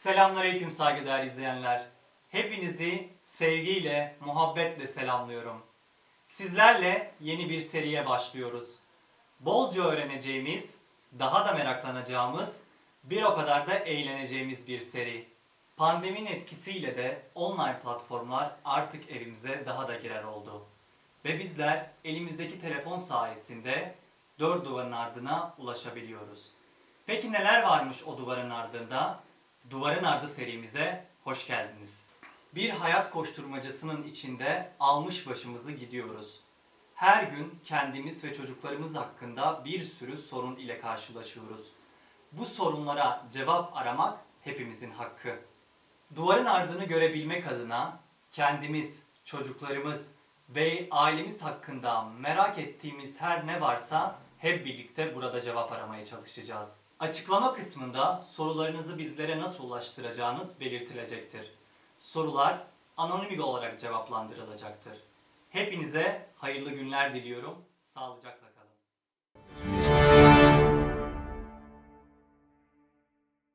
Selamünaleyküm saygıdeğer izleyenler. Hepinizi sevgiyle, muhabbetle selamlıyorum. Sizlerle yeni bir seriye başlıyoruz. Bolca öğreneceğimiz, daha da meraklanacağımız, bir o kadar da eğleneceğimiz bir seri. Pandeminin etkisiyle de online platformlar artık evimize daha da girer oldu. Ve bizler elimizdeki telefon sayesinde dört duvarın ardına ulaşabiliyoruz. Peki neler varmış o duvarın ardında? Duvarın Ardı serimize hoş geldiniz. Bir hayat koşturmacasının içinde almış başımızı gidiyoruz. Her gün kendimiz ve çocuklarımız hakkında bir sürü sorun ile karşılaşıyoruz. Bu sorunlara cevap aramak hepimizin hakkı. Duvarın ardını görebilmek adına kendimiz, çocuklarımız ve ailemiz hakkında merak ettiğimiz her ne varsa hep birlikte burada cevap aramaya çalışacağız. Açıklama kısmında sorularınızı bizlere nasıl ulaştıracağınız belirtilecektir. Sorular anonim olarak cevaplandırılacaktır. Hepinize hayırlı günler diliyorum. Sağlıcakla